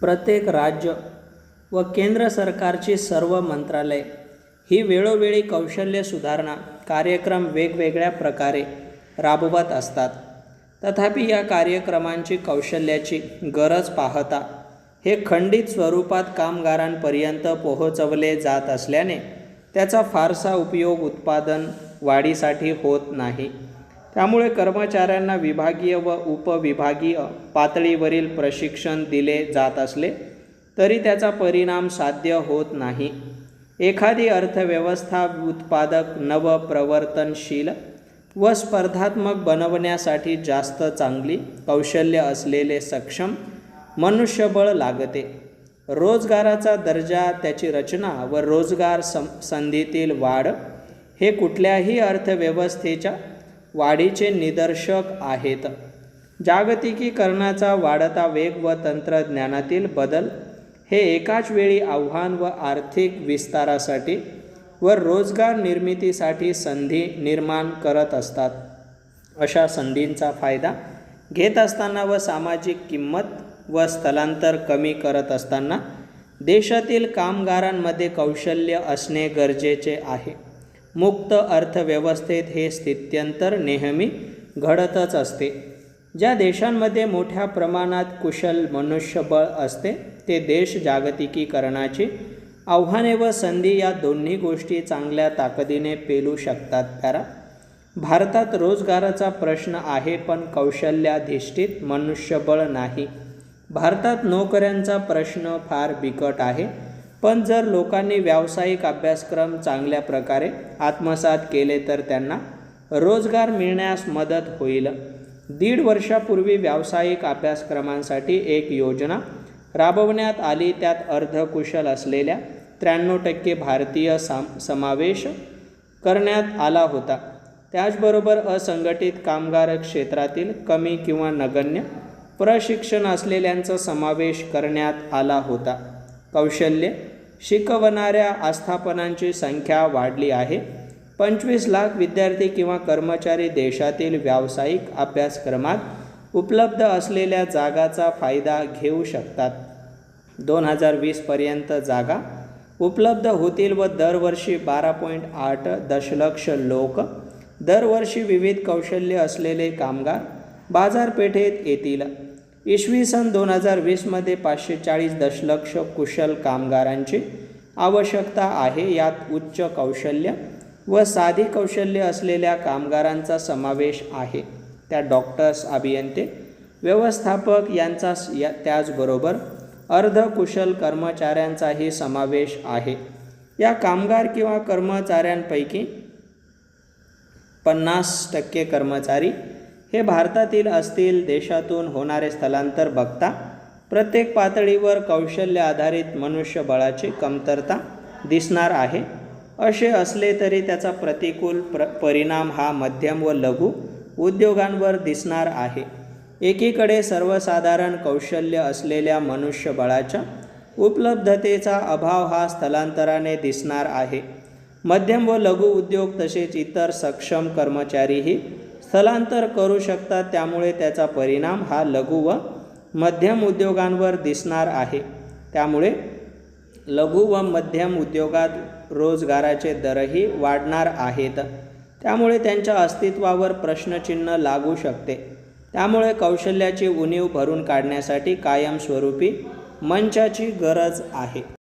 प्रत्येक राज्य व केंद्र सरकारची सर्व मंत्रालय ही वेळोवेळी कौशल्य सुधारणा कार्यक्रम वेगवेगळ्या प्रकारे राबवत असतात. तथापि या कार्यक्रमांची कौशल्याची गरज पाहता हे खंडित स्वरूपात कामगारांपर्यंत पोहोचवले जात असल्याने त्याचा फारसा उपयोग उत्पादन वाढीसाठी होत नाही. त्यामुळे कर्मचाऱ्यांना विभागीय व उपविभागीय पातळीवरील प्रशिक्षण दिले जात असले तरी त्याचा परिणाम साध्य होत नाही. एखादी अर्थव्यवस्था उत्पादक नवप्रवर्तनशील व स्पर्धात्मक बनवण्यासाठी जास्त चांगली कौशल्य असलेले सक्षम मनुष्यबळ लागते. रोजगाराचा दर्जा त्याची रचना व रोजगार सं संधीतील वाढ हे कुठल्याही अर्थव्यवस्थेच्या वाढीचे निदर्शक आहेत. जागतिकीकरणाचा वाढता वेग व तंत्रज्ञानातील बदल हे एकाच वेळी आव्हान व आर्थिक विस्तारासाठी व रोजगार निर्मितीसाठी संधी निर्माण करत असतात. अशा संधींचा फायदा घेत असताना व सामाजिक किंमत व स्थलांतर कमी करत असताना देशातील कामगारांमध्ये कौशल्य असणे गरजेचे आहे. मुक्त अर्थव्यवस्थेत हे स्थित्यंतर नेहमी घडतच असते. ज्या देशांमध्ये मोठ्या प्रमाणात कुशल मनुष्यबळ असते ते देश जागतिकीकरणाची आव्हाने व संधी या दोन्ही गोष्टी चांगल्या ताकदीने पेलू शकतात त्यारा भारतात रोजगाराचा प्रश्न आहे पण कौशल्याधिष्ठित मनुष्यबळ नाही. भारतात नोकऱ्यांचा प्रश्न फार बिकट आहे. पण जर लोकांनी व्यावसायिक अभ्यासक्रम चांगल्या प्रकारे आत्मसात केले तर त्यांना रोजगार मिळण्यास मदत होईल. दीड वर्षापूर्वी व्यावसायिक अभ्यासक्रमांसाठी एक योजना राबवण्यात आली. त्यात अर्धकुशल असलेल्या त्र्याण्णव टक्के भारतीय साम समावेश करण्यात आला होता. त्याचबरोबर असंघटित कामगार क्षेत्रातील कमी किंवा नगण्य प्रशिक्षण असलेल्यांचा समावेश करण्यात आला होता. कौशल्य शिकवणाऱ्या आस्थापनांची संख्या वाढली आहे. पंचवीस लाख विद्यार्थी किंवा कर्मचारी देशातील व्यावसायिक अभ्यासक्रमात उपलब्ध असलेल्या जागाचा फायदा घेऊ शकतात. दोन हजार वीसपर्यंत जागा उपलब्ध होतील व दरवर्षी बारा पॉईंट आठ दशलक्ष लोक दरवर्षी विविध कौशल्य असलेले कामगार बाजारपेठेत येतील. इसवी सन दोन हजार वीसमध्ये पाचशे चाळीस दशलक्ष कुशल कामगारांची आवश्यकता आहे. यात उच्च कौशल्य व साधी कौशल्य असलेल्या कामगारांचा समावेश आहे. त्या डॉक्टर्स अभियंते व्यवस्थापक यांचा या त्याचबरोबर अर्धकुशल कर्मचाऱ्यांचाही समावेश आहे. या कामगार किंवा कर्मचाऱ्यांपैकी पन्नास टक्के कर्मचारी हे भारतातील असतील देशातून होणारे स्थलांतर बघता प्रत्येक पातळीवर कौशल्य आधारित मनुष्यबळाची कमतरता दिसणार आहे. असे असले तरी त्याचा प्रतिकूल प्र परिणाम हा मध्यम व लघु उद्योगांवर दिसणार आहे. एकीकडे सर्वसाधारण कौशल्य असलेल्या मनुष्यबळाच्या उपलब्धतेचा अभाव हा स्थलांतराने दिसणार आहे. मध्यम व लघु उद्योग तसेच इतर सक्षम कर्मचारीही स्थलांतर करू शकतात त्यामुळे त्याचा परिणाम हा लघु व मध्यम उद्योगांवर दिसणार आहे. त्यामुळे लघु व मध्यम उद्योगात रोजगाराचे दरही वाढणार आहेत. त्यामुळे त्यांच्या अस्तित्वावर प्रश्नचिन्ह लागू शकते. त्यामुळे कौशल्याची उणीव भरून काढण्यासाठी कायमस्वरूपी मंचाची गरज आहे.